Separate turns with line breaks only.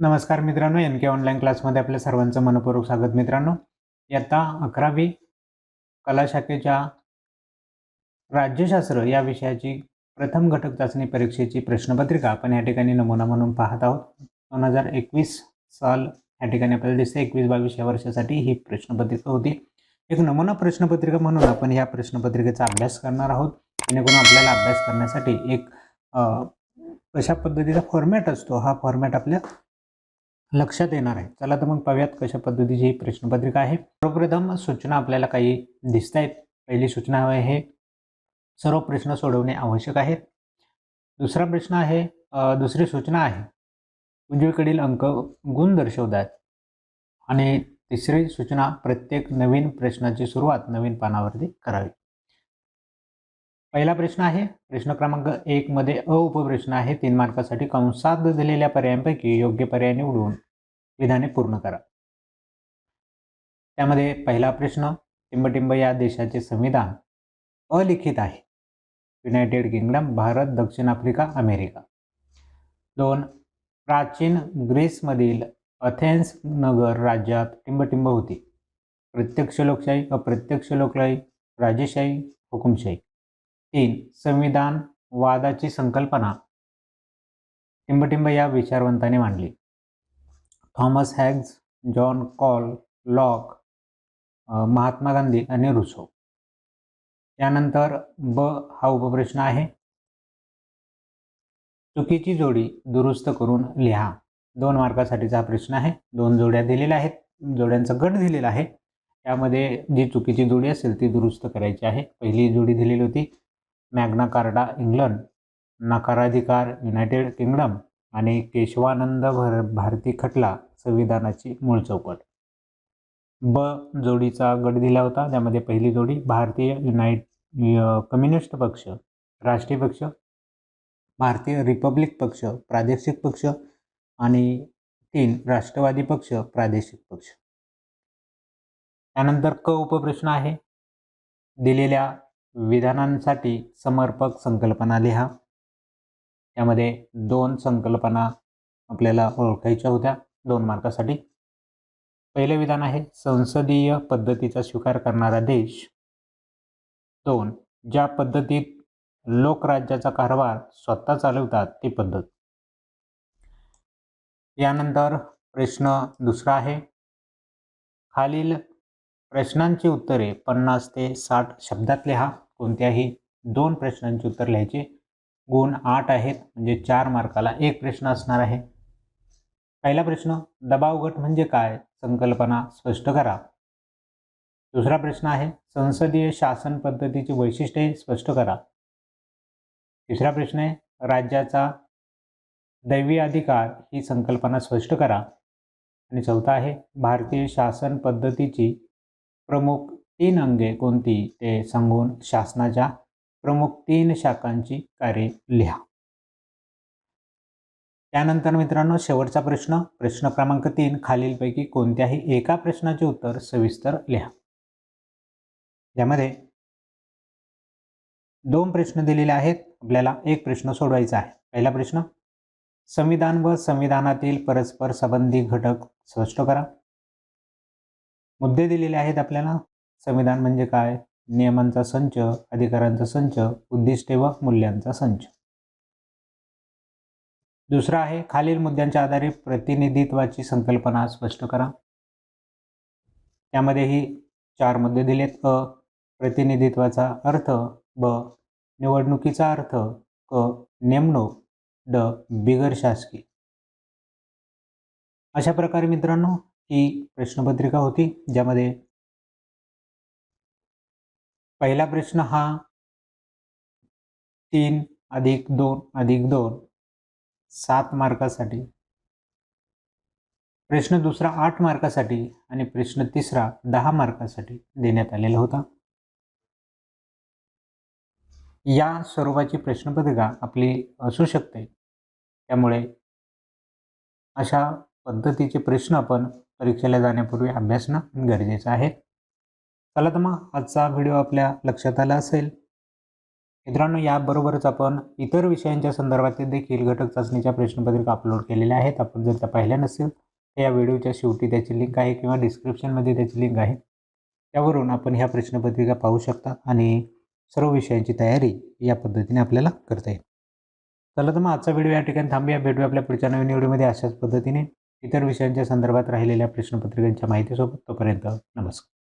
नमस्कार मित्रांनो एन के ऑनलाईन क्लासमध्ये आपल्या सर्वांचं मनपूर्वक स्वागत मित्रांनो. इयत्ता अकरावी कला शाखेच्या राज्यशास्त्र या विषयाची प्रथम घटक चाचणी परीक्षेची प्रश्नपत्रिका आपण या ठिकाणी नमुना म्हणून पाहत आहोत. दोन हजार एकवीस साल या ठिकाणी आपल्याला दिसते एकवीस बावीस या वर्षासाठी ही प्रश्नपत्रिका होती. एक नमुना प्रश्नपत्रिका म्हणून आपण ह्या प्रश्नपत्रिकेचा अभ्यास करणार आहोत. जेणेकरून आपल्याला अभ्यास करण्यासाठी एक कशा पद्धतीचा फॉर्मॅट असतो. हा फॉर्मॅट आपल्या लक्षात येणार आहे. चला तर मग पाहूयात कशा पद्धतीची ही प्रश्नपत्रिका आहे. सर्वप्रथम सूचना आपल्याला काही दिसत आहेत पहिली सूचना आहे सर्व प्रश्न सोडवणे आवश्यक आहे. दुसरा प्रश्न आहे दुसरी सूचना आहे. उजवीकडील अंक गुण दर्शवतात. आणि तिसरी सूचना प्रत्येक नवीन प्रश्नाची सुरुवात नवीन पानावरती करावी. पहिला प्रश्न आहे. प्रश्न क्रमांक एक मध्ये अ उपप्रश्न आहे. तीन मार्कासाठी कंसात दिलेल्या पर्यायांपैकी योग्य पर्याय निवडून विधाने पूर्ण करा. त्यामध्ये पहिला प्रश्न टिंबटिंब या देशाचे संविधान अलिखित आहे. युनायटेड किंगडम भारत दक्षिण आफ्रिका अमेरिका. दोन प्राचीन ग्रीसमधील अथेन्स नगर राज्यात टिंबटिंब होती. प्रत्यक्ष लोकशाही अप्रत्यक्ष लोकशाही राजेशाही हुकुमशाही. तीन संविधान वादाची संकल्पना. टिंबटिंब या विचारवंताने मांडली. थॉमस हॅग्ज जॉन कॉल लॉक महात्मा गांधी आणि रुसो. त्यानंतर ब हा उपप्रश्न आहे. चुकीची जोडी दुरुस्त करून लिहा. दोन मार्कासाठीचा हा प्रश्न आहे. दोन जोड्या दिलेल्या आहेत. जोड्यांचा गट दिलेला आहे. त्यामध्ये जी चुकीची जोडी असेल ती दुरुस्त करायची आहे. पहिली जोडी दिलेली होती. Magna Carta England. नकाराधिकार United Kingdom आणि केशवानंद भर भारती खटला संविधानाची मूळ चौकट. ब जोडीचा गट दिला होता त्यामध्ये पहिली जोडी भारतीय युनायट कम्युनिस्ट पक्ष राष्ट्रीय पक्ष भारतीय रिपब्लिक पक्ष प्रादेशिक पक्ष आणि तीन राष्ट्रवादी पक्ष प्रादेशिक पक्ष. त्यानंतर क उपप्रश्न आहे. दिलेल्या विधानांसाठी समर्पक संकल्पना लिहा. यामध्ये दोन संकल्पना आपल्याला ओळखायच्या होत्या दोन मार्कासाठी. पहिले विधान आहे संसदीय पद्धतीचा स्वीकार करणारा देश. दोन ज्या पद्धतीत लोकराज्याचा कारभार स्वतः चालवतात ती पद्धत. यानंतर प्रश्न दुसरा आहे. खालील प्रश्नांची उत्तरे पन्नास ते साठ शब्दात लिहा. कोणत्याही दोन प्रश्नांची उत्तर लिहायचे. गुण आठ आहेत म्हणजे चार मार्काला एक प्रश्न असणार आहे. पहिला प्रश्न दबाव गट म्हणजे काय? संकल्पना स्पष्ट करा. दुसरा प्रश्न आहे संसदीय शासन पद्धतीची वैशिष्ट्ये स्पष्ट करा. तिसरा प्रश्न आहे राज्याचा दैवी अधिकार ही संकल्पना स्पष्ट करा. आणि चौथा आहे भारतीय शासन पद्धतीची प्रमुख तीन अंगे कोणती? ते सांगून शासनाच्या प्रमुख तीन शाखांची कार्ये लिहा. त्यानंतर मित्रांनो शेवटचा प्रश्न. प्रश्न क्रमांक तीन खालीलपैकी कोणत्याही एका प्रश्नाचे उत्तर सविस्तर लिहा. यामध्ये दोन प्रश्न दिलेले आहेत. आपल्याला एक प्रश्न सोडवायचा आहे. पहिला प्रश्न संविधान व संविधानातील परस्पर संबंधी घटक स्पष्ट करा. मुद्दे दिलेले आहेत आपल्याला. संविधान म्हणजे काय? नियमांचा संच अधिकारांचा संच उद्दिष्टे व मूल्यांचा संच. दुसरा आहे खालील मुद्द्यांच्या आधारे प्रतिनिधित्वाची संकल्पना स्पष्ट करा. त्यामध्येही चार मुद्दे दिलेत. अ प्रतिनिधित्वाचा अर्थ ब निवडणुकीचा अर्थ क नेमणूक ड बिगर शासकीय. अशा प्रकारे मित्रांनो ही प्रश्नपत्रिका होती ज्यामध्ये पहिला प्रश्न हा तीन अधिक दोन अधिक दोन सात मार्कासाठी. प्रश्न दुसरा आठ मार्कासाठी आणि प्रश्न तिसरा दहा मार्कासाठी देण्यात आलेला होता. या स्वरूपाची प्रश्नपत्रिका आपली असू शकते. त्यामुळे अशा पद्धतीचे प्रश्न आपण परीक्षेला जाण्यापूर्वी अभ्यासणं गरजेचं आहे. चला तर मग आजचा व्हिडिओ आपल्या लक्षात आला असेल. मित्रांनो याबरोबरच आपण इतर विषयांच्या संदर्भात देखील घटक चाचणीच्या प्रश्नपत्रिका अपलोड केलेल्या आहेत. आपण जर त्या पाहिल्या नसेल तर या व्हिडिओच्या शेवटी त्याची लिंक आहे किंवा डिस्क्रिप्शनमध्ये त्याची लिंक आहे. त्यावरून आपण ह्या प्रश्नपत्रिका पाहू शकता आणि सर्व विषयांची तयारी या पद्धतीने आपल्याला करता येईल. चला तर मग आजचा व्हिडिओ या ठिकाणी थांबूया. भेटूया आपल्या पुढच्या नवीन व्हिडिओमध्ये अशाच पद्धतीने इतर विषयांच्या संदर्भात राहिलेल्या प्रश्नपत्रिकांच्या माहितीसोबत. तोपर्यंत नमस्कार.